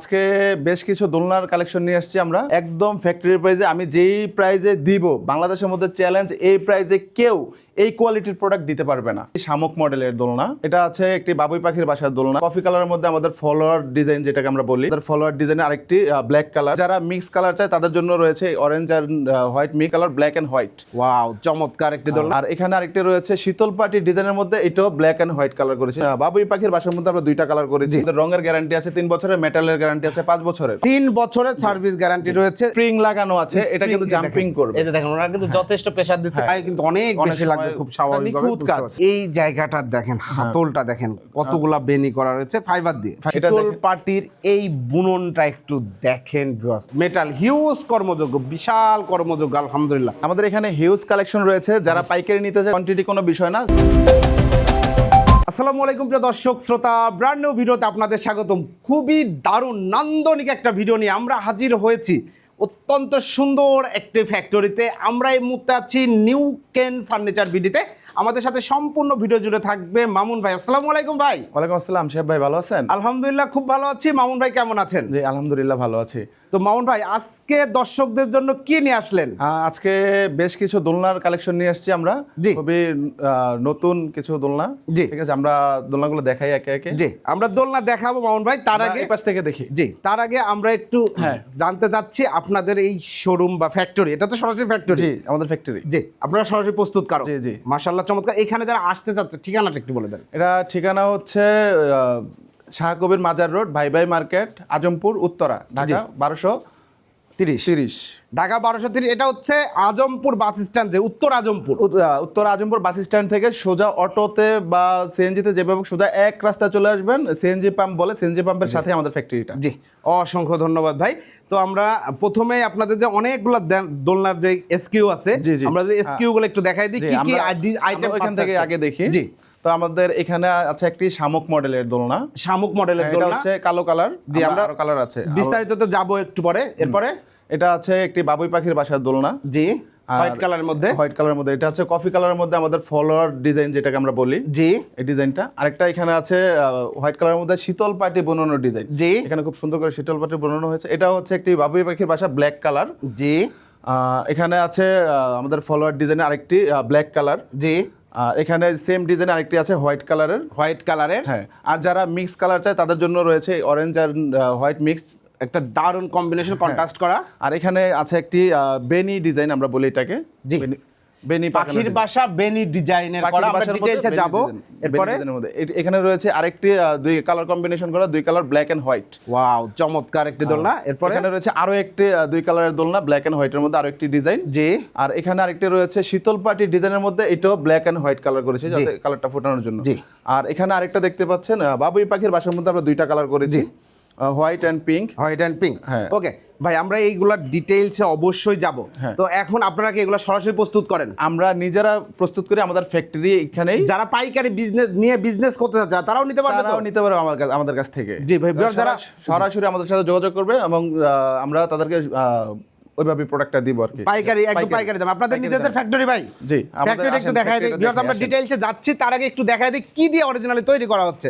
আজকে বেশ কিছু দোলনার কালেকশন নিয়ে আসছি আমরা। একদম ফ্যাক্টরি প্রাইজে আমি যেই প্রাইজে দিব, বাংলাদেশের মধ্যে চ্যালেঞ্জ এই প্রাইজে কেউ এই কোয়ালিটির প্রোডাক্ট দিতে পারবে না। এই শামুক মডেলের দোলনা। এটা আছে একটি বাবুই পাখির বাসার দোলনা। কফি কালারের মধ্যে আমাদের ফলোয়ার ডিজাইন যেটাকে আমরা বলি তাদের ফলোয়ার ডিজাইন আরেকটি ব্ল্যাক কালার যারা মিক্স কালার চায় তাদের জন্য রয়েছে orange R white mix colour black and white wow চমৎকার একটি দোলনা। আর এখানে আরেকটি রয়েছে শীতল পাটি ডিজাইনের মধ্যে এটাও ব্ল্যাক এন্ড হোয়াইট কালার করেছি। বাবুই পাখির বাসার মধ্যে আমরা দুইটা কালার করেছি। রঙের গ্যারান্টি আছে তিন বছরের মেটালের গ্যারান্টি আছে পাঁচ বছরের। তিন বছরের সার্ভিস গ্যারান্টি রয়েছে। স্প্রিং লাগানো আছে এটা কিন্তু জাম্পিং করবে। এই যে দেখেন ওরা কিন্তু যথেষ্ট প্রেসার দিচ্ছে। হ্যাঁ। কিন্তু অনেক বেশি লাগবে খুব স্বাভাবিক এই জায়গাটা দেখেন হাতলটা দেখেন কতগুলা বেনি করা রয়েছে ফাইবার দিয়ে। এটা শীতল পাটির এই বুননটা একটু দেখেন মেটাল হিউজ কর্মযোগ্য বিশাল কর্মযোগ্য আলহামদুলিল্লাহ। আমাদের এখানে হিউজ কালেকশন রয়েছে যারা পাইকারি নিতে চায় কোয়ান্টিটি কোনো বিষয় না। আসসালামু আলাইকুম প্রিয় দর্শক শ্রোতা ব্র্যান্ড নিউ ভিডিওতে আপনাদের স্বাগতম। খুবই দারুণ নান্দনিক একটা ভিডিও নিয়ে আমরা হাজির হয়েছি। অত্যন্ত সুন্দর একটি ফ্যাক্টরিতে আমরা এই মুহূর্তে আছি নিউ কেন ফার্নিচার বিডিতে। আমাদের সাথে সম্পূর্ণ ভিডিও জুড়ে থাকবে মামুন ভাই। আসসালামু আলাইকুম ভাই। ওয়ালাইকুম আসসালাম শেফ ভাই ভালো আছেন? আলহামদুলিল্লাহ খুব ভালো আছি। মামুন ভাই কেমন আছেন? জি আলহামদুলিল্লাহ ভালো আছি। তো মামুন ভাই আজকে দর্শকদের জন্য কি নিয়ে আসলেন? আজকে বেশ কিছু দোলনার কালেকশন নিয়ে আসছি আমরা। জি। খুবই নতুন কিছু দোলনা। জি। ঠিক আছে আমরা দোলনাগুলো দেখাই একে একে। জি আমরা দোলনা দেখাবো মামুন ভাই তার আগে পাশ থেকে দেখি। জি তার আগে আমরা একটু হ্যাঁ। জানতে চাচ্ছি আপনাদের এই শোরুম বা ফ্যাক্টরি এটা তো সরাসরি ফ্যাক্টরি জি আমাদের ফ্যাক্টরি জি আপনারা সরাসরি প্রস্তুত করো? জি, জি। মাশাল্লাহ চমৎকার। এখানে যারা আসতে চাচ্ছে ঠিকানাটা একটু বলে দেন। এটা ঠিকানা হচ্ছে আহ, শাহকবির মাজার রোড ভাই ভাই মার্কেট আজমপুর উত্তরা ঢাকা বারোশো তিরিশ। তিরিশ। ঢাকা বারোশো তিরিশ এটা হচ্ছে আজমপুর বাস স্ট্যান্ড যে উত্তর আজমপুর। উত্তর আজমপুর বাস স্ট্যান্ড থেকে সোজা অটোতে বা সিএনজিতে যেভাবে সোজা এক রাস্তায় চলে আসবেন। সিএনজি পাম্প বলে সিএনজি পাম্পের সাথে আমাদের ফ্যাক্টরিটা জি। অসংখ্য ধন্যবাদ ভাই। তো আমরা প্রথমে আপনাদের যে অনেকগুলো দোলনার যে এসকিউ আছে। আমরা যে এসকিউ গুলো একটু দেখাই দিই কি কি আইটেম ওইখান থেকে আগে দেখি। জি। তো আমাদের এখানে আছে একটি শামুক মডেলের দোলনা। শামুক মডেলের এটা দোলনা। হচ্ছে কালো কালার জি, আমরা কালার আছে। বিস্তারিত তো যাব একটু পরে। এরপরে এটা আছে একটি বাবুই পাখির বাসার দোলনা। জি হোয়াইট কালারের মধ্যে। হোয়াইট কালারের মধ্যে। এটা হচ্ছে কফি কালারের মধ্যে আমাদের ফলোয়ার ডিজাইন যেটাকে আমরা বলি। জি। এই ডিজাইনটা। আরেকটা এখানে আছে হোয়াইট কালারের মধ্যে শীতল পাটি বনানো ডিজাইন। জি। এখানে খুব সুন্দর করে শীতল পাটি বনানো হয়েছে। এটা হচ্ছে একটি বাবুই পাখির বাসা ব্ল্যাক কালার। জি। এখানে আছে আহ, আমাদের ফলোয়ার ডিজাইনের আরেকটি ব্ল্যাক কালার। জি। এখানে সেম ডিজাইন আরেকটি আছে হোয়াইট কালারের হোয়াইট কালারের হ্যাঁ আর যারা মিক্স কালার চায় তাদের জন্য রয়েছে অরেঞ্জ আর হোয়াইট মিক্স একটা দারুণ কম্বিনেশন কন্ট্রাস্ট করা। আর এখানে আছে একটি বেনি ডিজাইন আমরা বলি এটাকে। জি। বেনি- পাখির বাসা বেনি ডিজাইনের করা আমরা ডিটেইলসে যাব এরপরে? এখানে রয়েছে আরেকটি দুই কালার কম্বিনেশন করা দুই colour black and white wow চমৎকার একটি দোলনা। এরপরে? এখানে রয়েছে আরও একটি দুই কালারের দোলনা ব্ল্যাক এন্ড হোয়াইটের মধ্যে আরও একটি ডিজাইন জি। আর এখানে আরেকটি রয়েছে শীতল পাটি ডিজাইনের মধ্যে এটাও ব্ল্যাক এন্ড হোয়াইট কালার করেছে যাতে কালারটা ফোটানোর জন্য। জি। আর এখানে আরেকটা দেখতে পাচ্ছেন বাবুই পাখির বাসার মধ্যে আমরা দুইটা কালার করেছি। White and pink. White and pink. হ্যাঁ। ওকে ভাই আমরা এইগুলা ডিটেইলসে অবশ্যই যাব। হ্যাঁ। তো এখন আপনারা কি এগুলো সরাসরি প্রস্তুত করেন। আমরা নিজেরা প্রস্তুত করি আমাদের ফ্যাক্টরি এখানেই যারা পাইকারি বিজনেস নিয়ে বিজনেস করতে চায় তারাও নিতে পারবে তারাও নিতে পারবে আমার কাছে আমাদের কাছ থেকে। জি ভাই, যারা- সরাসরি আমাদের সাথে যোগাযোগ করবে এবং আমরা তাদেরকে ওইভাবে প্রোডাক্টটা দিব আর কি। পাইকারি একদম পাইকারি। দাম। আপনাদের নিজেদের ফ্যাক্টরি ভাই। জি, ফ্যাক্টরি একটু দেখাই দিই। factory-টা আমরা ডিটেইলসে যাচ্ছি তার আগে একটু দেখাই দিই কি দিয়ে অরিজিনালি তৈরি করা হচ্ছে।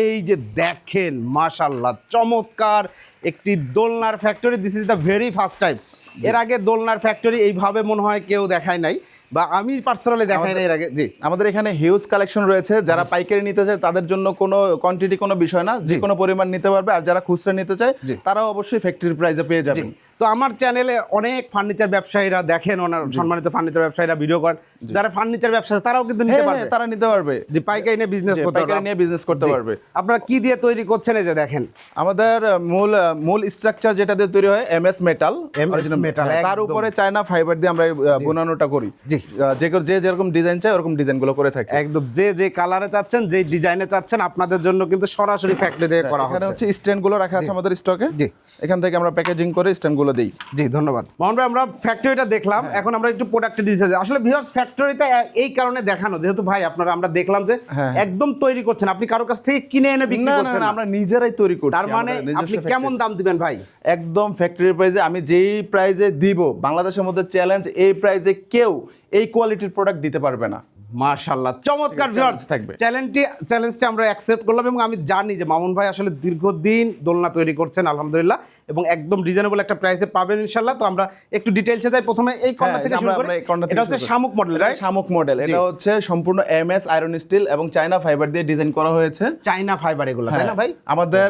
এই যে দেখেন মাশাআল্লাহ চমৎকার একটি দোলনার factory this is the very first time এর আগে দোলনার ফ্যাক্টরি এইভাবে মনে হয় কেউ দেখায় নাই বা আমি পার্সোনালি দেখাই নাই এর আগে। জি। আমাদের এখানে হিউজ কালেকশন রয়েছে। যারা পাইকারি নিতে চায় তাদের জন্য কোনো কোয়ান্টিটি কোনো বিষয় না। যে কোনো পরিমাণ নিতে পারবে আর যারা খুচরা নিতে চায় তারাও অবশ্যই ফ্যাক্টরি প্রাইসে পেয়ে জি। তো আমার চ্যানেলে অনেক ফার্নিচার ব্যবসায়ীরা দেখেন ওনার সম্মানিত ফার্নিচার ব্যবসায়ীরা ভিডিও করেন। যারা ফার্নিচার ব্যবসা তারাও কিন্তু নিতে হ্যাঁ, পারবে। হ্যাঁ, তারা নিতে পারবে। যে পাইকারি নিয়ে বিজনেস করতে পারবে নিয়ে বিজনেস করতে পারবে। আপনারা কি দিয়ে তৈরি করছেন এই যে দেখেন? আমাদের মূল মূল স্ট্রাকচার যেটা দিয়ে তৈরি হয় M S metal MS metal, তার। উপরে চায়না ফাইবার দিয়ে আমরা বোনানোটা করি। জি। যে যে যেরকম ডিজাইন চাই ওরকম ডিজাইনগুলো করে থাকি। একদম। যে যে কালারে চাচ্ছেন যে ডিজাইনে চাচ্ছেন আপনাদের জন্য কিন্তু সরাসরি ফ্যাক্টরি থেকে করা এখানে হচ্ছে। হচ্ছে স্ট্যান্ডগুলো রাখা আছে আমাদের স্টকে জি। এখান থেকে আমরা প্যাকেজিং করে স্ট্যান্ড গুলো দিই। জি ধন্যবাদ। মোহন ভাই আমরা ফ্যাক্টরিটা দেখলাম। হ্যাঁ। এখন আমরা একটু প্রোডাক্টের ডিটেইলস আসলে ভিউয়ার্স ফ্যাক্টরিতে এই কারণে দেখানো। যেহেতু ভাই আপনারা আমরা দেখলাম যে হ্যাঁ। একদম তৈরি করছেন। আপনি কারও কাছ থেকে কিনে এনে বিক্রি করছেন। আমরা নিজেরাই তৈরি করছি। তার মানে আপনি কেমন দাম দিবেন ভাই? একদম ফ্যাক্টরি প্রাইজে আমি যেই প্রাইজে দিব বাংলাদেশের মধ্যে চ্যালেঞ্জ এই প্রাইজে কেউ এই কোয়ালিটির প্রোডাক্ট দিতে পারবে না। মাশাল্লাহ চমৎকার ভিউয়ার্স থাকবে। চ্যালেঞ্জটি চ্যালেঞ্জটি আমরা অ্যাকসেপ্ট করলাম এবং আমি জানি যে মামুন ভাই আসলে দীর্ঘদিন দোলনা তৈরি করছেন আলহামদুলিল্লাহ এবং একদম রিজনেবল একটা প্রাইসে পাবেন ইনশাল্লাহ তো আমরা একটু ডিটেইলসে যাই। প্রথমে এই কর্নার হ্যাঁ, থেকে শুরু করি এটা হচ্ছে শামুক মডেল রাইট শামুক মডেল এটা হচ্ছে সম্পূর্ণ এম এস আয়রন স্টিল এবং চায়না ফাইবার দিয়ে ডিজাইন করা হয়েছে। চাইনা ফাইবার এগুলো তাই না হ্যাঁ, ভাই? আমাদের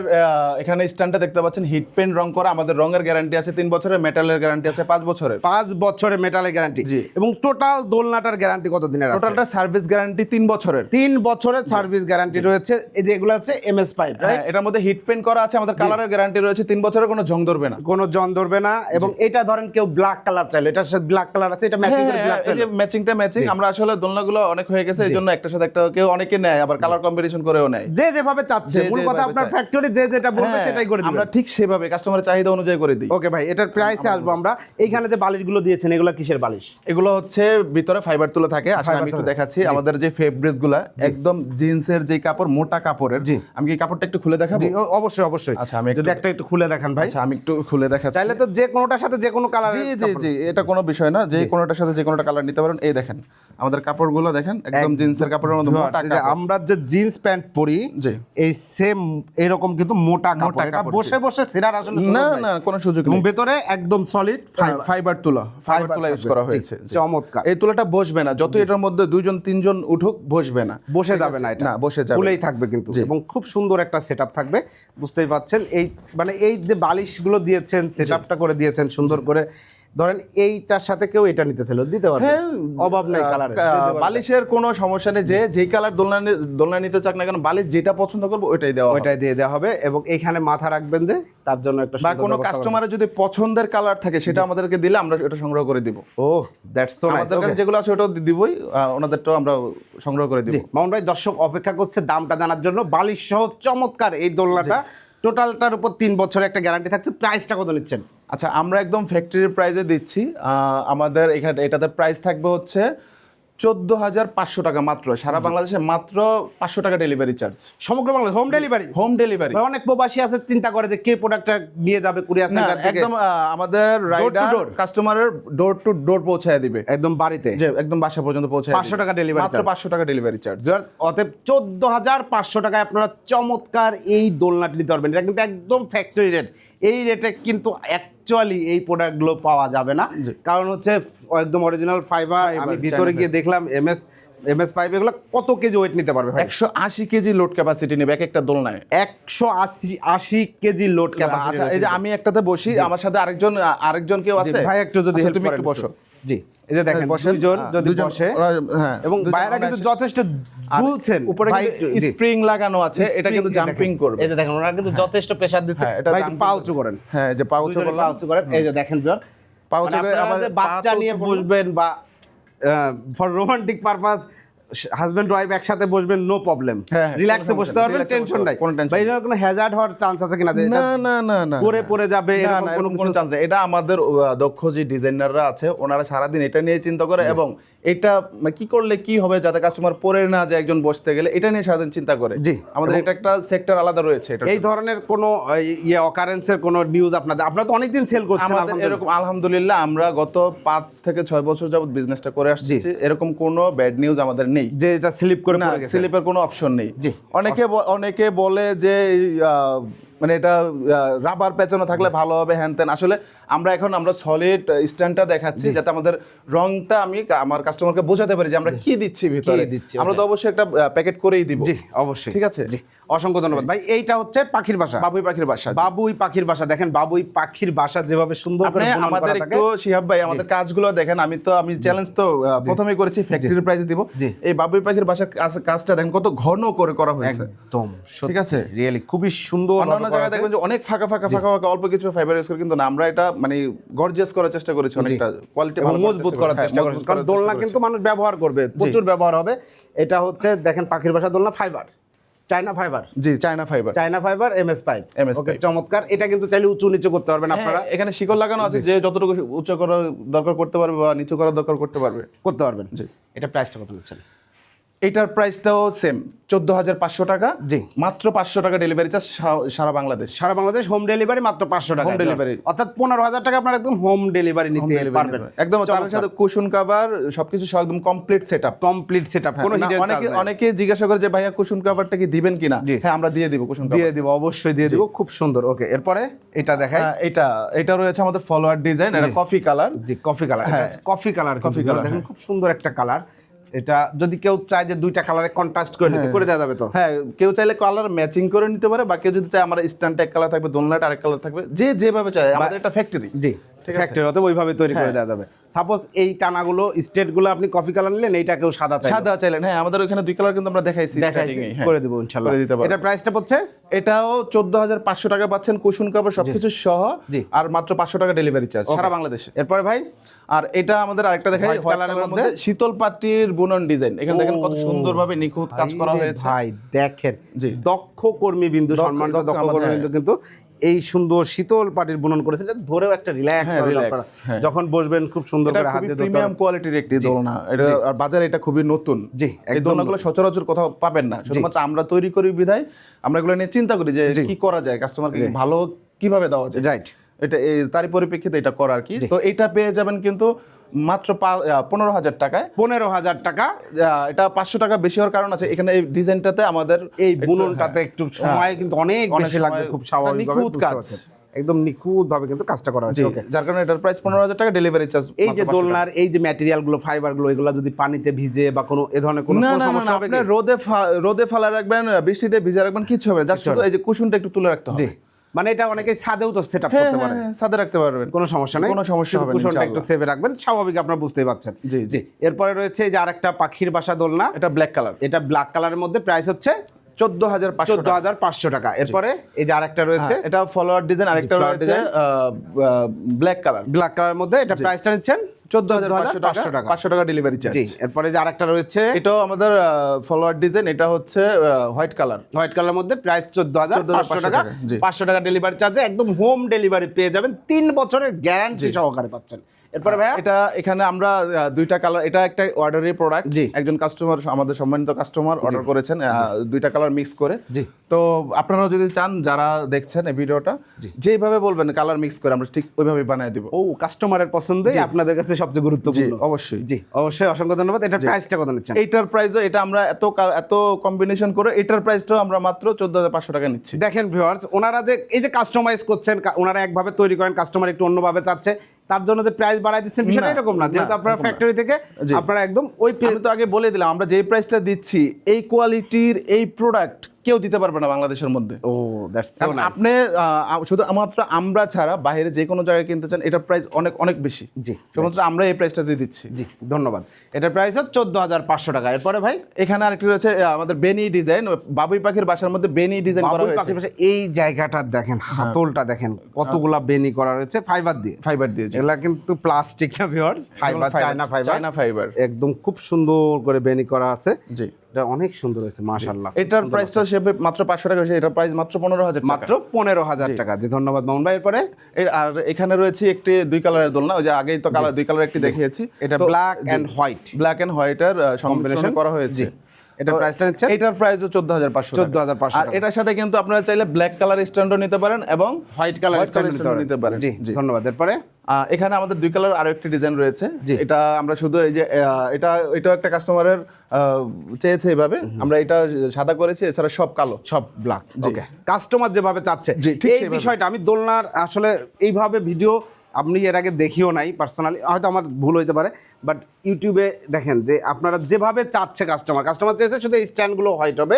এখানে স্ট্যান্ডটা দেখতে পাচ্ছেন হিট পেন রং করা। আমাদের রঙের গ্যারান্টি আছে তিন বছরের মেটালের গ্যারান্টি আছে পাঁচ বছরের। পাঁচ বছরের মেটালের গ্যারান্টি এবং টোটাল দোলনাটার গ্যারান্টি কত দিনের টোটালটা সার্ভিস গ্যারান্টি তিন বছরের। তিন বছরের সার্ভিস গ্যারান্টি রয়েছে। এই যে এগুলো হচ্ছে এমএস পাইপ হ্যাঁ এটার মধ্যে হিট পেন করা আছে আমাদের কালারের গ্যারান্টি রয়েছে তিন বছরের কোনো জং ধরবে না। কোনো জন ধরবে না এবং এটা ধরেন কেউ ব্ল্যাক কালার চাইলে এটার সাথে ব্ল্যাক কালার আছে এটা ম্যাচিং করে ব্ল্যাক এই যে ম্যাচিংটা ম্যাচিং আমরা আসলে দোলনাগুলো অনেক হয়ে গেছে এই জন্য একটার সাথে একটা কেউ অনেকে নেয় আবার কালার কম্বিনেশন করেও নেয়। যে যেভাবে চাচ্ছে মূল কথা আপনার ফ্যাক্টরি যে যেটা বলবে হ্যাঁ, সেটাই করে আমরা দিবেন ঠিক সেভাবে কাস্টমারের চাহিদা অনুযায়ী করে দিই। ওকে ভাই এটার প্রাইসে আসব আমরা। এইখানে যে বালিশগুলো দিয়েছেন এগুলো কিসের বালিশ? এগুলো হচ্ছে ভিতরে ফাইবার তুলে থাকে আসলে Fiber আমি একটু। দেখাচ্ছি আমাদের যে ফেব্রিকগুলা একদম জিন্সের যে কাপড় মোটা কাপড়ের। জি। আমি কি কাপড়টা একটু খুলে দেখাবো? জি অবশ্যই অবশ্যই। আচ্ছা, আমি যদি একটু- একটা একটু খুলে দেখান ভাই। আচ্ছা আমি একটু খুলে দেখা চাইলে তো যে কোনোটার সাথে যে কোনো কালার জি জি জি এটা কোনো বিষয় না। যে কোনোটার সাথে যে কোনোটা কালার নিতে পারেন এই দেখেন। আমাদের কাপড়গুলো দেখেন একদম জিন্সের কাপড়ের মধ্যে মোটা কাপড়। আমরা যে জিন্স প্যান্ট পরি জি। এই সেম এরকম কিন্তু মোটা কাপড়। এটা বসে বসে ছেঁড়ার আসলে না না কোনো সুযোগ নেই। ভেতরে একদম সলিড ফাইবার তুলা ফাইবার তুলা ইউজ করা হয়েছে চমৎকার। এই তুলাটা বসবে না যত এটার মধ্যে দুইজন তিনজন উঠুক বসবে না। বসে যাবে না এটা। না বসে যাবে ফুলেই থাকবে কিন্তু। এবং খুব সুন্দর একটা সেটআপ থাকবে। বুঝতেই পাচ্ছেন এই মানে এই যে বালিশগুলো দিয়েছেন সেটআপটা করে দিয়েছেন সুন্দর করে ধরেন এইটার সাথে কেউ এটা নিতে ছিল দিতে পারবে। হ্যাঁ অভাব নাই কালার বালিশের কোনো সমস্যা নেই যে যেই কালার দোলনা দোলনা নিতে চাক না কেন বালিশ যেটা পছন্দ করব ওইটাই দেওয়া। ওইটাই দিয়ে দেওয়া হবে এবং এইখানে মাথা রাখবেন যে তার জন্য একটা বা কোনো কাস্টমারের যদি পছন্দের কালার থাকে সেটা আমাদেরকে দিলে আমরা ওটা সংগ্রহ করে দিব। ও দ্যাটস সো নাইস আমাদের কাছে যেগুলো আছে ওটাও দিবই ওনাদেরটাও আমরা সংগ্রহ করে দিব। মামুন ভাই দর্শক অপেক্ষা করছে দামটা জানার জন্য। বালিশ সহ চমৎকার এই দোলনাটা টোটালটার উপর তিন বছরের একটা গ্যারান্টি থাকছে প্রাইসটা কত নিচ্ছেন? আচ্ছা আমরা একদম ফ্যাক্টরির প্রাইসে দিচ্ছি। আমাদের এখানে এটাতে প্রাইস থাকবে হচ্ছে চোদ্দ হাজার পাঁচশো টাকা মাত্র। সারা বাংলাদেশে মাত্র পাঁচশো টাকা ডেলিভারি চার্জ সমগ্র Bangla home delivery home delivery অনেক প্রবাসী আছে চিন্তা করে যে কে প্রোডাক্টটা নিয়ে যাবে কুরিয়ার সেন্টার থেকে। একদম আমাদের রাইডার door. কাস্টমারের ডোর টু ডোর পৌঁছায় দিবে একদম বাড়িতে। যে একদম বাসা পর্যন্ত পৌঁছায় 500 দিবে। টাকা delivery মাত্র পাঁচশো টাকা ডেলিভারি চার্জ অতএব চোদ্দ হাজার পাঁচশো টাকায় আপনারা চমৎকার এই দোলনাটি নিতে পারবেন। এটা কিন্তু একদম ফ্যাক্টরি রেট এই রেটে কিন্তু অ্যাকচুয়ালি এই প্রোডাক্টগুলো পাওয়া যাবে না। কারণ হচ্ছে একদম অরিজিনাল ফাইবার আমি ভিতরে গিয়ে দেখলাম এমএস এমএস ফাইভ এগুলো কত কেজি ওয়েট নিতে পারবে একশো আশি কেজি লোড ক্যাপাসিটি নেবে এক একটা দোলনায়। একশো আশি আশি কেজি লোড ক্যাপাসিটি আচ্ছা এই যে আমি একটাতে বসি আমার সাথে আরেকজন আরেকজন কেউ আছে? ভাই একটু যদি আচ্ছা, তুমি একটু। বসো। জি এই যে দেখেন দুইজন হ্যাঁ, যদি বসে হ্যাঁ, এবং বাইরা কিন্তু যথেষ্ট দুলছেন। উপরে কিন্তু স্প্রিং লাগানো আছে এটা কিন্তু জাম্পিং। করবে। এই যে দেখেন ওরা কিন্তু যথেষ্ট প্রেসার দিচ্ছে। হ্যাঁ, এটা ভাই একটু পা উঁচু করেন হ্যাঁ যে পাউচ দুইজনে পা উঁচু করেন এই যে দেখেন বিয়ার পা উঁচু করে আমাদের বাচ্চা নিয়ে। বসবেন বা for romantic purpose husband wife একসাথে বসবেন নো প্রবলেম রিল্যাক্সে বসতে পারবেন টেনশন নাই। পারবেন, কোনো tension ভাই এর কোনো হ্যাজার্ড হওয়ার চান্স আছে কিনা না না না না পরে পড়ে যাবে এরকম কোনো কোনো চান্স নেই। এটা আমাদের দক্ষ যে ডিজাইনাররা আছে ওনারা সারাদিন এটা নিয়ে চিন্তা করে এবং এটা মানে কি করলে কি হবে যাতে কাস্টমার পরে না যায় একজন বসতে গেলে এটা নিয়ে সারাদিন চিন্তা করে। জি। আমাদের এটা একটা সেক্টর আলাদা রয়েছে এটা এই ধরনের কোনো ইয়ে অকারেন্সের কোনো নিউজ আপনাদের আপনারা তো অনেকদিন সেল করছেন এরকম আলহামদুলিল্লাহ আমরা গত পাঁচ থেকে ছয় বছর যাবত বিজনেসটা করে আসছি এরকম কোনো ব্যাড নিউজ আমাদের নেই। যে এটা স্লিপ করে না পড়ে গেছে। স্লিপের কোনো অপশন নেই। জি। অনেকে অনেকে বলে যে আহ, মানে এটা রাবার পেঁচানো থাকলে ভালো হবে হ্যান আসলে আমরা এখন আমরা সলিড স্ট্যান্ডটা দেখাচ্ছি যাতে আমাদের রংটা আমি আমার কাস্টমারকে বোঝাতে পারি যে আমরা কি দিচ্ছি ভিতরে। দিচ্ছি, আমরা তো অবশ্যই একটা প্যাকেট করেই দিব। জি অবশ্যই। ঠিক আছে? জি অসংখ্য ধন্যবাদ। ভাই এইটা হচ্ছে পাখির বাসা। বাবুই পাখির বাসা বাবুই পাখির বাসা। দেখেন বাবুই পাখির বাসা যেভাবে সুন্দর করে আমাদের একটু শিহাব ভাই আমাদের কাজগুলো দেখেন আমি তো আমি চ্যালেঞ্জ তো আহ, প্রথমেই করেছি ফ্যাক্টরির প্রাইজে দিব। এই বাবুই পাখির বাসার কাজ- কাজটা দেখেন কত ঘন করে করা হয়েছে। একদম ঠিক আছে? রিয়েলি খুবই সুন্দর অন্যান্য জায়গায় দেখবেন যে অনেক ফাঁকা ফাঁকা ফাঁকা ফাঁকা অল্প কিছু ফাইবার ইউজ করে কিন্তু না আমরা এটা মানে গর্জিয়াস করার চেষ্টা করেছি অনেকটা কোয়ালিটি এবং মজবুত করার চেষ্টা করেন কারণ দোলনা কিন্তু মানুষ ব্যবহার করবে প্রচুর ব্যবহার হবে। এটা হচ্ছে দেখেন পাখির বাসা দোলনা ফাইবার চায়না ফাইবার জি China fibre China fibre MS pipe MS okay. চমৎকার। এটা কিন্তু চাইলে উঁচু নিচু করতে পারবেন আপনারা আপনারা। এখানে শিকল লাগানো আছে যে যতটুকু উচ্চ করার দরকার করতে পারবে বা নিচু করার দরকার করতে পারবে। করতে পারবেন। জি। এটা প্রাইসটা কত নিচ্ছেন? এটার প্রাইসটাও সেম চোদ্দ হাজার পাঁচশো টাকা। জি। মাত্র পাঁচশো টাকা ডেলিভারি চার্জ সারা বাংলাদেশ। সারা বাংলাদেশ হোম ডেলিভারি মাত্র পাঁচশো টাকা। Home delivery। অর্থাৎ পনেরো হাজার টাকা আপনার একদম হোম ডেলিভারি নিতে পারবেন। একদম তার সাথে কুশন কাভার সবকিছু সব একদম complete set up complete set up অনেকে অনেকে জিজ্ঞাসা করে যে ভাইয়া কুশন কাভারটা কি দিবেন কিনা? হ্যাঁ আমরা দিয়ে দিব কুশন দিয়ে দিব অবশ্যই দিয়ে দিব। খুব সুন্দর। ওকে এরপরে এটা দেখাই। হ্যাঁ, এটা এটা রয়েছে আমাদের ফলোয়ার ডিজাইন এটা কফি কালার জি কফি কালার হ্যাঁ। কফি কালার কফি কালার দেখেন খুব সুন্দর একটা কালার এটা যদি কেউ চায় যে দুইটা কালারে কন্ট্রাস্ট করে নিতে করে দেওয়া যাবে তো? হ্যাঁ কেউ চাইলে কালার ম্যাচিং করে নিতে পারে বা কেউ যদি চায় আমার স্ট্যান্ড এক কালার থাকবে দোলনাটা আরেক কালার থাকবে যে যেভাবে চায় আমাদের একটা ফ্যাক্টরি জি ফ্যাক্টরি ওইভাবে তৈরি করে হ্যাঁ। দেওয়া যাবে। সাপোজ এই টানাগুলো স্টেটগুলো আপনি কফি কালার নিলেন এইটা কেউ সাদা চাই সাদা চাইলেন হ্যাঁ আমাদের ওখানে দুই কালার কিন্তু আমরা দেখাইছি হ্যাঁ। করে দেবো করে দিতে পারব এটা প্রাইসটা পড়ছে? এটাও চোদ্দ হাজার পাঁচশো টাকা পাচ্ছেন কুশন কাভার সবকিছু সহ জি। আর মাত্র পাঁচশো টাকা ডেলিভারি চার্জ সারা বাংলাদেশে। এরপরে ভাই? আর এটা আমাদের আরেকটা দেখাই কালারের মধ্যে শীতল পাটির বুনন ডিজাইন। এখানে দেখেন কত সুন্দরভাবে নিখুঁত কাজ করা হয়েছে। ভাই দেখেন জি। দক্ষ কর্মী বিন্দু সম্মান দক্ষ কর্মী বিন্দু কিন্তু এই সুন্দর শীতল পাটির বুনন করেছেন। ধরেও একটা রিল্যাক্স হ্যাঁ। যখন বসবেন খুব সুন্দর করে হাত প্রিমিয়াম কোয়ালিটির একটি দোলনা। এটা আর বাজারে এটা খুবই নতুন। জি, এই দোলনাগুলো সচরাচর কোথাও পাবেন না। শুধুমাত্র আমরা তৈরি করি বিধায় আমরা এগুলো নিয়ে চিন্তা করি যে কি করা যায় কাস্টমারকে ভালো কীভাবে দেওয়া যায়। রাইট এটা এই তারই পরিপ্রেক্ষিতে এটা করা আর কি তো এটা পেয়ে যাবেন কিন্তু মাত্র পনেরো হাজার টাকায়। পনেরো হাজার টাকা। এটা পাঁচশো টাকা বেশি হওয়ার কারণ আছে। এখানে এই ডিজাইনটাতে আমাদের এই বুননটাতে একটু সময় কিন্তু অনেক হ্যাঁ। বেশি লাগবে খুব স্বাভাবিক কাজ। একদম নিখুঁত ভাবে কিন্তু কাজটা করা হয়েছে যার কারণে এটার প্রাইস পনেরো হাজার টাকা ডেলিভারি চার্জ এই যে দোলনার এই যে ম্যাটেরিয়ালগুলো ফাইবারগুলো এগুলো যদি পানিতে ভিজে বা কোনো এ ধরনের কোনো সমস্যা হবে রোদে রোদে ফালা রাখবেন বৃষ্টিতে ভিজে রাখবেন কিছু হবে না। জাস্ট শুধু এই যে কুশনটা একটু তুলে রাখতে হবে। মানে এটা অনেকে ছাদেও তো সেট আপ হ্যাঁ, করতে হ্যাঁ, পারে। হ্যাঁ, সাথে রাখতে পারবেন। কোনো সমস্যা নেই। কোনো সমস্যা হবে না, কুশনটা একটু। সেভে রাখবেন স্বাভাবিক আপনারা বুঝতেই পারছেন। জি, জি। এরপরে রয়েছে এই যে আরেকটা পাখির বাসা দোলনা। এটা ব্ল্যাক কালার এটা ব্ল্যাক কালারের মধ্যে প্রাইস হচ্ছে চোদ্দ হাজার চোদ্দ হাজার পাঁচশো টাকা। এরপরে এই যে আরেকটা রয়েছে। এটা ফলোয়ার ডিজাইন আরেকটা রয়েছে ব্ল্যাক কালার ব্ল্যাক কালারের মধ্যে এটা প্রাইসটা নিচ্ছেন চোদ্দ হাজার পাঁচশো টাকা টাকা। পাঁচশো টাকা ডেলিভারি চার্জ এরপরে যে আরেকটা রয়েছে এটাও আমাদের ফলোয়ার ডিজাইন এটা হচ্ছে হোয়াইট কালার হোয়াইট কালারের মধ্যে প্রাইস চোদ্দ হাজার পাঁচশো টাকা। টাকা, পাঁচশো টাকা ডেলিভারি চার্জে একদম হোম ডেলিভারি পেয়ে যাবেন। তিন বছরের গ্যারান্টি সহকারে পাচ্ছেন। এরপরে ভাইয়া এটা এখানে আমরা দুইটা কালার এটা একটা অর্ডারের প্রোডাক্ট জি। একজন কাস্টমার আমাদের সম্মানিত কাস্টমার অর্ডার করেছেন দুইটা কালার মিক্স করে। জি। তো আপনারা যদি চান যারা দেখছেন এই ভিডিওটা যেভাবে বলবেন কালার মিক্স করে আমরা ঠিক ওইভাবে বানিয়ে দিব। ও কাস্টমারের পছন্দই আপনাদের কাছে সবচেয়ে গুরুত্বপূর্ণ। অবশ্যই। জি অবশ্যই অসংখ্য ধন্যবাদ। এটার প্রাইসটা কত নিচ্ছেন? এটার প্রাইসও এটা আমরা এত এত কম্বিনেশন করে এটার প্রাইসটাও আমরা মাত্র চোদ্দ হাজার পাঁচশো টাকা নিচ্ছি। দেখেন ভিউয়ার্স ওনারা যে এই যে কাস্টমাইজ করছেন ওনারা একভাবে তৈরি করেন কাস্টমার একটু অন্যভাবে চাচ্ছে তার জন্য যে প্রাইস বাড়াই দিচ্ছেন বিষয়টা এরকম না যেহেতু আপনারা ফ্যাক্টরি থেকে আপনারা একদম ওই তো আগে বলে দিলাম আমরা যে প্রাইসটা দিচ্ছি এই কোয়ালিটির এই প্রোডাক্ট কেউ দিতে পারবে না বাংলাদেশের মধ্যে। ও দ্যাটস আপনি শুধু মাত্র আমরা ছাড়া বাইরে যে কোনো জায়গায় কিনতে চান এটার প্রাইস অনেক অনেক বেশি। জি। শুধুমাত্র আমরা এই প্রাইসটা দিয়ে দিচ্ছি। জি ধন্যবাদ। এটার প্রাইস হচ্ছে চোদ্দ হাজার পাঁচশো টাকা। এরপরে ভাই? এখানে আরেকটি রয়েছে আমাদের বেনি ডিজাইন বাবুই পাখির বাসার মধ্যে বেনি ডিজাইন করা হয়েছে। পাখির এই জায়গাটা দেখেন হাতলটা দেখেন কতগুলা বেনি করা রয়েছে ফাইবার দিয়ে। ফাইবার দিয়েছে এগুলা কিন্তু প্লাস্টিক না viewers fibre China fibre China fiber। একদম খুব সুন্দর করে বেনি করা আছে। জি। এটা অনেক সুন্দর হয়েছে মাশাল্লাহ এটার প্রাইসটা সে মাত্র পাঁচশো টাকা এটার প্রাইস মাত্র পনেরো হাজার মাত্র পনেরো হাজার টাকা। যে ধন্যবাদ মামুন ভাই। এরপরে? আর এখানে রয়েছে একটি দুই কালারের দোলনা ওই যে আগেই তো কালার দুই কালার একটি দেখিয়েছি। এটা black and white black and হোয়াইটের সম্বিনেশন করা হয়েছে। তো প্রাইসটা নিচ্ছেন? এটার প্রাইসও চোদ্দ হাজার পাঁচশো 14,500 আর এটার সাথে কিন্তু আপনারা চাইলে ব্ল্যাক কালার স্ট্যান্ডও নিতে পারেন এবং হোয়াইট কালার stand নিতে পারেন। জি ধন্যবাদ। এরপরে? এখানে আমাদের দুই কালার আরও একটি ডিজাইন রয়েছে। এটা আমরা শুধু এই যে এটা এটাও একটা কাস্টমারের চেয়েছে এইভাবে আমরা এটা সাদা করেছি এছাড়া সব কালো। সব ব্ল্যাক কাস্টমার যেভাবে চাচ্ছে। এই বিষয়টা আমি দোলনার আসলে এইভাবে ভিডিও আপনি এর আগে দেখিও নাই পার্সোনালি হয়তো আমার ভুল হইতে পারে বাট ইউটিউবে দেখেন যে আপনারা যেভাবে চাচ্ছে কাস্টমার কাস্টমার চেয়েছে শুধু এই স্ট্যান্ডগুলো হোয়াইট হবে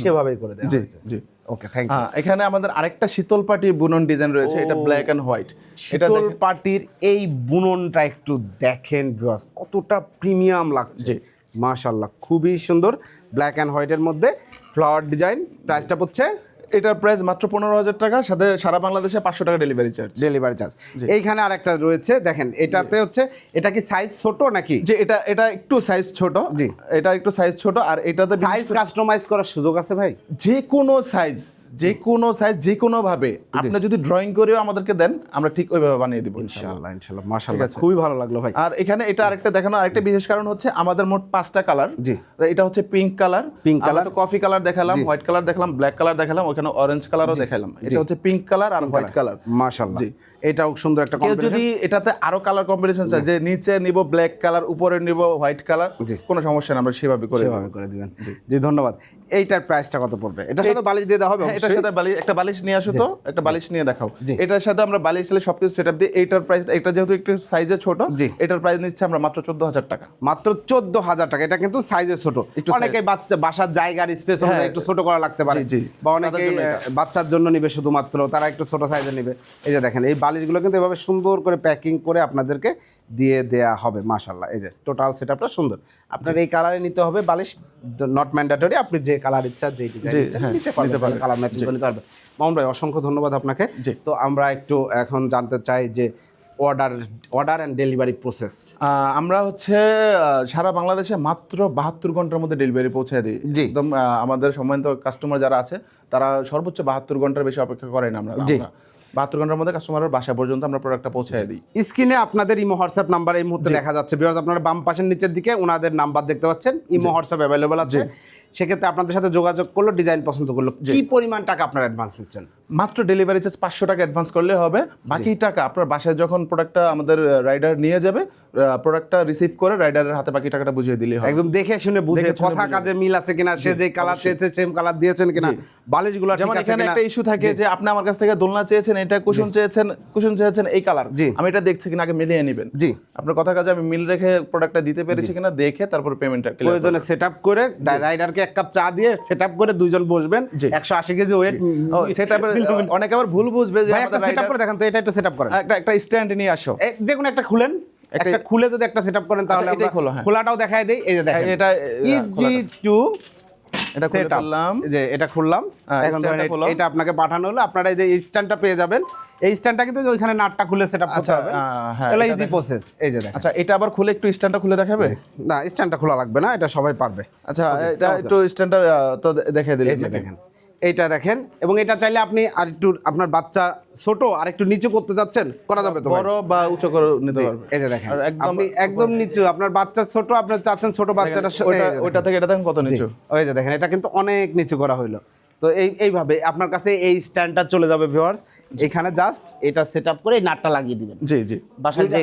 সেভাবেই করে দেওয়া জি জি। ওকে থ্যাংক ইউ এখানে আমাদের আরেকটা শীতল পাটি বুনন ডিজাইন রয়েছে এটা ব্ল্যাক এন্ড হোয়াইট শীতল পার্টির এই বুননটা একটু দেখেন ভিউয়ার্স কতটা প্রিমিয়াম লাগছে। মাশাল্লাহ খুবই সুন্দর ব্ল্যাক অ্যান্ড হোয়াইটের মধ্যে ফ্লাওয়ার ডিজাইন প্রাইসটা পড়ছে এটার প্রাইস মাত্র পনেরো হাজার টাকা সাথে সারা বাংলাদেশে পাঁচশো টাকা ডেলিভারি চার্জ ডেলিভারি চার্জ এইখানে আর একটা রয়েছে দেখেন এটাতে হচ্ছে এটা কি সাইজ ছোট নাকি? যে এটা এটা একটু সাইজ ছোট। জি। এটা একটু সাইজ ছোট আর এটাতে সাইজ কাস্টমাইজ করার সুযোগ আছে ভাই? যে কোনো সাইজ যে কোনো সাইজ যে কোনো ভাবে আপনি যদি ড্রয়িং করেও আমাদেরকে দেন আমরা ঠিক ওইভাবে বানিয়ে দিব ইনশাআল্লাহ। ইনশাআল্লাহ ইনশাআল্লাহ। মাশাআল্লাহ। খুবই ভালো লাগল ভাই। আর এখানে এটা আরেকটা দেখানো আরেকটা বিশেষ কারণ হচ্ছে আমাদের মোট পাঁচটা কালার জি। এটা হচ্ছে pink colour pink colour coffee colour দেখালাম হোয়াইট কালার দেখালাম ব্ল্যাক কালার দেখালাম ওখানে অরেঞ্জ কালারও দেখালাম। এটা হচ্ছে পিঙ্ক কালার আর হোয়াইট কালার মাশাআল্লাহ। জি। এটাও সুন্দর একটা কেউ যদি এটাতে আরও কালার কম্বিনেশন চায় যে নিচে নিব ব্ল্যাক কালার উপরে নিব হোয়াইট কালার কোনো সমস্যা না আমরা সেভাবে করে সেভাবে করে দিবেন। জি। ধন্যবাদ। এইটার প্রাইসটা কত পড়বে? এটার সাথে বালিশ দিয়ে দেওয়া হবে হ্যাঁ, এটার সাথে বালিশ একটা বালিশ নিয়ে আসো তো একটা বালিশ নিয়ে দেখাও। এটার সাথে আমরা বালিশ চালে সবকিছু সেটআপ দিই এটার প্রাইস এটা যেহেতু একটু সাইজে ছোট জি। এটার প্রাইস নিচ্ছে আমরা মাত্র চোদ্দ হাজার টাকা। মাত্র চোদ্দ হাজার টাকা। এটা কিন্তু সাইজে ছোট। একটু অনেকে বাচ্চা বাসার জায়গার স্পেস হ্যাঁ। একটু ছোট করা লাগতে পারে। বা অনেকে বাচ্চার জন্য নিবে শুধুমাত্র তারা একটু ছোট সাইজে নিবে। এই যে দেখেন এই বালিশগুলো কিন্তু এভাবে সুন্দর করে প্যাকিং করে আপনাদেরকে দিয়ে দেয়া হবে মাশাল্লাহ এই যে টোটাল সেটআপটা সুন্দর। আপনার এই কালারে নিতে হবে বালিশ নট ম্যান্ডেটরি আপনি যে কালার ইচ্ছা যে নিতে পারবেন। কালার ম্যাচিং করে নিতে পারবেন। মামুন ভাই অসংখ্য ধন্যবাদ আপনাকে। তো আমরা একটু এখন জানতে চাই যে order order and delivery process আমরা হচ্ছে সারা বাংলাদেশে মাত্র বাহাত্তর ঘণ্টার মধ্যে ডেলিভারি পৌঁছে দিই। জি। একদম আমাদের সম্মানিত কাস্টমার যারা আছে তারা সর্বোচ্চ বাহাত্তর ঘণ্টার বেশি অপেক্ষা করেন আমরা। বাহাত্তর ঘণ্টার মধ্যে কাস্টমারের বাসা পর্যন্ত আমরা প্রোডাক্টটা পৌঁছে দিই। স্ক্রিনে আপনাদের ইমো হোয়াটসঅ্যাপ নাম্বার এই মুহূর্তে দেখা যাচ্ছে। বিকজ আপনারা বাম পাশের নিচের দিকে ওনাদের নাম্বার দেখতে পাচ্ছেন। ইমো হোয়াটসঅ্যাপ অ্যাভেলেবল আছে। সেক্ষেত্রে আপনাদের সাথে যোগাযোগ করল ডিজাইন পছন্দ করল। কি পরিমাণ টাকা আপনারা অ্যাডভান্স দিচ্ছেন? মাত্র ডেলিভারি চার্জ পাঁচশো টাকা অ্যাডভান্স করলে হবে। বাকি টাকা আপনার বাসায় যখন প্রোডাক্টটা আমাদের রাইডার নিয়ে যাবে প্রোডাক্টটা রিসিভ করে রাইডারের হাতে বাকি টাকাটা বুঝিয়ে দিলে হবে। একদম দেখে শুনে বুঝে কথা কাজে মিল আছে কিনা সে যে কালার চেয়েছে সেম কালার দিয়েছেন কিনা বালিশগুলো যেমন এখানে একটা ইস্যু থাকে যে আপনি আমার কাছ থেকে দোলনা চেয়েছেন এটা কুশন চেয়েছেন কুশন চেয়েছেন এই কালার জি। আমি এটা দেখছি কিনা আগে মিলিয়ে নেবেন। জি। আপনার কথা কাজে আমি মিল রেখে প্রোডাক্টটা দিতে পেরেছি কিনা দেখে তারপর পেমেন্টটা প্রয়োজনে সেট আপ করে রাইডারকে এক কাপ চা দিয়ে সেট আপ করে দুইজন বসবেন। একশো আশি কেজি ওয়েট সেটা অনেকে আবার ভুল বুঝবে যে একটা সেট আপ করে দেখেন তো এটা একটা সেট আপ করেন। একটা একটা স্ট্যান্ড নিয়ে আসো। দেখুন একটা খুলেন। একটা খুলে যদি একটা সেট আপ করেন তাহলে আচ্ছা, হ্যাঁ। খোলাটাও দেখায় দেই এই যে দেখেন। এটা, ইজি টু এটা খুলে ফেললাম। যে এটা খুললাম। এখন stand-টা ধরেন এটা আপনাকে পাঠানো হলো। আপনারা এই যে স্ট্যান্ডটা পেয়ে যাবেন। এই স্ট্যান্ডটা কিন্তু ওইখানে নাটটা খুলে সেট আপ করতে আচ্ছা, হবে। হ্যাঁ, তাহলে এটা ইজি প্রসেস এই যে আচ্ছা এটা আবার খুলে একটু স্ট্যান্ডটা খুলে দেখাবে? না স্ট্যান্ডটা খোলা লাগবে না এটা সবাই পারবে। আচ্ছা এটা একটু স্ট্যান্ডটা তো দেখে দিলে দেখেন। এইটা দেখেন। এবং এটা চাইলে আপনি আর একটু আপনার বাচ্চা ছোট আর একটু নিচু করতে যাচ্ছেন করা যাবে তো বড় বা উঁচু করে নিতে পারবে। এই যে দেখেন আপনি একদম নিচু আপনার বাচ্চা ছোট আপনার চাচ্ছেন ছোট বাচ্চাটা ওইটা থেকে এটা দেখেন কত নিচু। ওই যে দেখেন এটা কিন্তু অনেক নিচু করা হইল। তো এই এইভাবে আপনার কাছে এই স্ট্যান্ডটা চলে যাবে ভিউয়ার্স এখানে জাস্ট এটা সেট আপ করে এই নাটটা লাগিয়ে দিবেন। জি জি। বাসায় যে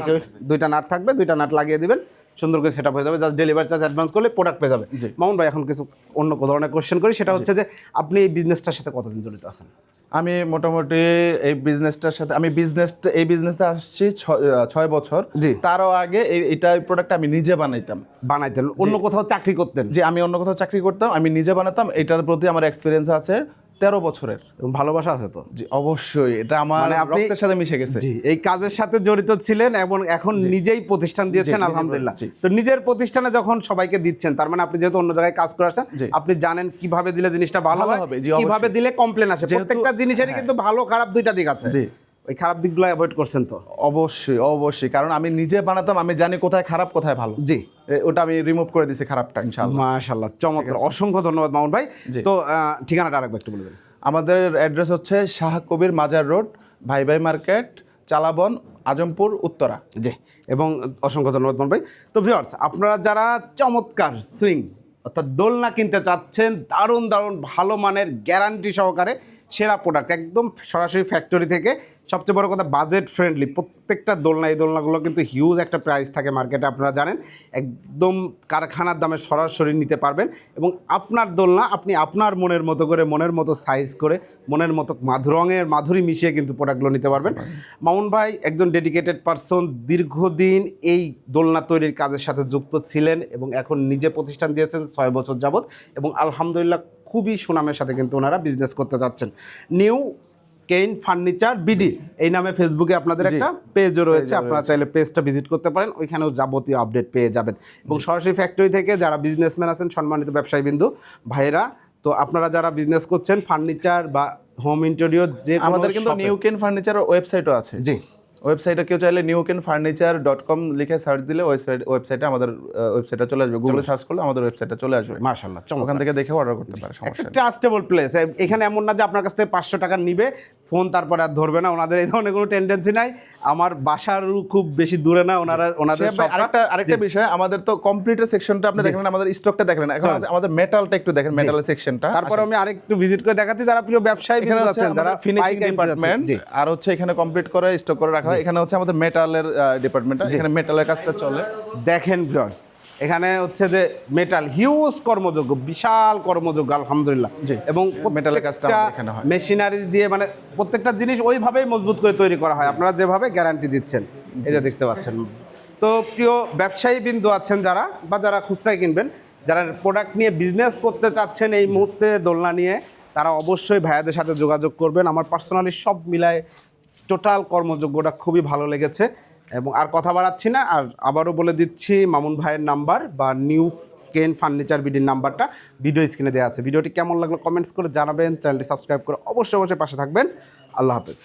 দুইটা নাট থাকবে দুইটা নাট লাগিয়ে দিবেন। সুন্দর করে সেট আপ হয়ে যাবে। জাস্ট ডেলিভারি চার্জ অ্যাডভান্স করলে প্রোডাক্ট পেয়ে যাবে। মামুন ভাই এখন কিছু অন্য ধরনের কোশ্চেন করি? সেটা হচ্ছে যে আপনি এই বিজনেসটার সাথে কতদিন জড়িত আছেন? আমি মোটামুটি এই বিজনেসটার সাথে আমি বিজনেস এই বিজনেসটা আসছি ছয় বছর। জি। তারও আগে এই- এটা প্রোডাক্ট আমি নিজে বানাইতাম। বানাইতেন। অন্য কোথাও চাকরি করতেন? যে আমি অন্য কোথাও চাকরি করতাম আমি নিজে বানাতাম। এটার প্রতি আমার এক্সপিরিয়েন্স আছে। তেরো বছরের। এবং ভালোবাসা আছে তো? জি অবশ্যই। এটা আমার মানে আপনি- সাথে মিশে গেছে। জি এই কাজের সাথে জড়িত ছিলেন এবং এখন নিজেই প্রতিষ্ঠান দিয়েছেন আলহামদুলিল্লাহ। তো নিজের প্রতিষ্ঠানে যখন সবাইকে দিচ্ছেন তার মানে আপনি যেহেতু অন্য জায়গায় কাজ করে আসছেন আপনি জানেন কীভাবে দিলে জিনিসটা ভালো হবে, কীভাবে দিলে কমপ্লেন আসে। প্রত্যেকটা জিনিসেরই কিন্তু ভালো খারাপ দুইটা দিক আছে। জি। ওই খারাপ দিকগুলো অ্যাভয়েড করছেন তো? অবশ্যই অবশ্যই। কারণ আমি নিজে বানাতাম আমি জানি কোথায় খারাপ কোথায় ভালো। জি। ওটা আমি রিমুভ করে দিছি খারাপটা ইনশাআল্লাহ। মাশাল্লাহ চমৎকার অসংখ্য ধন্যবাদ মামুন ভাই। তো ঠিকানাটা আরেকবার একটু বলে দেন। আমাদের অ্যাড্রেস হচ্ছে শাহ কবির মাজার রোড ভাই ভাই মার্কেট চালাবন আজমপুর উত্তরা। জি এবং অসংখ্য ধন্যবাদ মামুন ভাই। তো ভিউয়ার্স আপনারা যারা চমৎকার সুইং অর্থাৎ দোলনা কিনতে চাচ্ছেন দারুণ দারুণ ভালো মানের গ্যারান্টি সহকারে সেরা প্রোডাক্ট একদম সরাসরি ফ্যাক্টরি থেকে সবচেয়ে বড় কথা বাজেট ফ্রেন্ডলি প্রত্যেকটা দোলনা, এই দোলনাগুলো কিন্তু হিউজ একটা প্রাইস থাকে মার্কেটে আপনারা জানেন। একদম কারখানার দামে সরাসরি নিতে পারবেন এবং আপনার দোলনা আপনি আপনার মনের মতো করে, মনের মতো সাইজ করে, মনের মতো রঙের, মাধুরী মিশিয়ে কিন্তু প্রোডাক্টগুলো নিতে পারবেন। মামুন ভাই একজন ডেডিকেটেড পারসন দীর্ঘদিন এই দোলনা তৈরির কাজের সাথে যুক্ত ছিলেন এবং এখন নিজে প্রতিষ্ঠান দিয়েছেন ছয় বছর যাবৎ এবং আলহামদুলিল্লাহ খুবই সুনামের সাথে কিন্তু ওনারা বিজনেস করতে যাচ্ছেন। New cane furniture BD. এই নামে ফেসবুকে আপনাদের একটা পেজও রয়েছে। আপনারা চাইলে পেজটা ভিজিট করতে পারেন। ওইখানেও যাবতীয় আপডেট পেয়ে যাবেন। এবং সরাসরি ফ্যাক্টরি থেকে যারা বিজনেসম্যান আছেন সম্মানিত ব্যবসায়ী বিন্দু ভাইয়েরা তো আপনারা যারা বিজনেস করছেন ফার্নিচার বা হোম ইন্টেরিয়র যে আমাদের কিন্তু নিউকেন ফার্নিচারের নিউ কেন ফার্নিচার ওয়েবসাইটও আছে। জি। ওয়েবসাইটে কেউ চাইলে নিউ কেন ফার্নিচার ডট কম লিখে সার্চ দিলে ওয়েবসাইট ওয়েবসাইটে আমাদের ওয়েবসাইটটা চলে আসবে। গুগলে সার্চ করলে আমাদের ওয়েবসাইটটা চলে আসবে। মাশাল্লাহ ওখান থেকে দেখে অর্ডার করতে পারে সমস্যা ট্রাস্টেবল প্লেস এখানে এমন না যে আপনার কাছ থেকে পাঁচশো টাকা নিবে ফোন তারপরে আর ধরবে না। ওনাদের এই ধরনের কোনো টেন্ডেন্সি নাই। আমার বাসারও খুব বেশি দূরে না ওনারা ওনাদের আরেকটা আরেকটা বিষয় আমাদের তো কম্পিউটার সেকশনটা আপনি দেখলেন আমাদের স্টকটা দেখলেন। এখন আমাদের মেটালটা একটু দেখেন মেটালের সেকশনটা তারপরে আমি আরেকটু ভিজিট করে দেখাচ্ছি যারা প্রিয় ব্যবসায়ী এখানে আছেন যারা ফিনিশিং। ডিপার্টমেন্ট আর হচ্ছে এখানে কমপ্লিট করে স্টক করে রাখা হয়। এখানে হচ্ছে আমাদের মেটালের ডিপার্টমেন্ট এখানে মেটালের কাজটা চলে। দেখেন ভিউয়ার্স এখানে হচ্ছে যে মেটাল হিউজ কর্মযোগ্য বিশাল কর্মযোগ্য আলহামদুলিল্লাহ। এবং মেটালের কাজটা এখানে হয়। মেশিনারি দিয়ে মানে প্রত্যেকটা জিনিস ওইভাবেই মজবুত করে তৈরি করা হয়। আপনারা যেভাবে গ্যারান্টি দিচ্ছেন এটা দেখতে পাচ্ছেন। তো প্রিয় ব্যবসায়ী বিন্দু আছেন যারা বা যারা খুচরায় কিনবেন যারা প্রোডাক্ট নিয়ে বিজনেস করতে চাচ্ছেন এই মুহূর্তে দোলনা নিয়ে তারা অবশ্যই ভাইয়াদের সাথে যোগাযোগ করবেন। আমার পার্সোনালি সব মিলায় টোটাল কর্মযোগ্যটা খুবই ভালো লেগেছে। এবং আর কথা বাড়াচ্ছি না, আর আবারও বলে দিচ্ছি মামুন ভাইয়ের নাম্বার বা নিউ কেন ফার্নিচার বিডির নাম্বারটা ভিডিও স্ক্রিনে দেওয়া আছে। ভিডিওটি কেমন লাগল কমেন্টস করে জানাবেন, চ্যানেলটি সাবস্ক্রাইব করে অবশ্যই অবশ্যই পাশে থাকবেন। আল্লাহ হাফেজ।